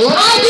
আমি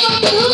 Thank you.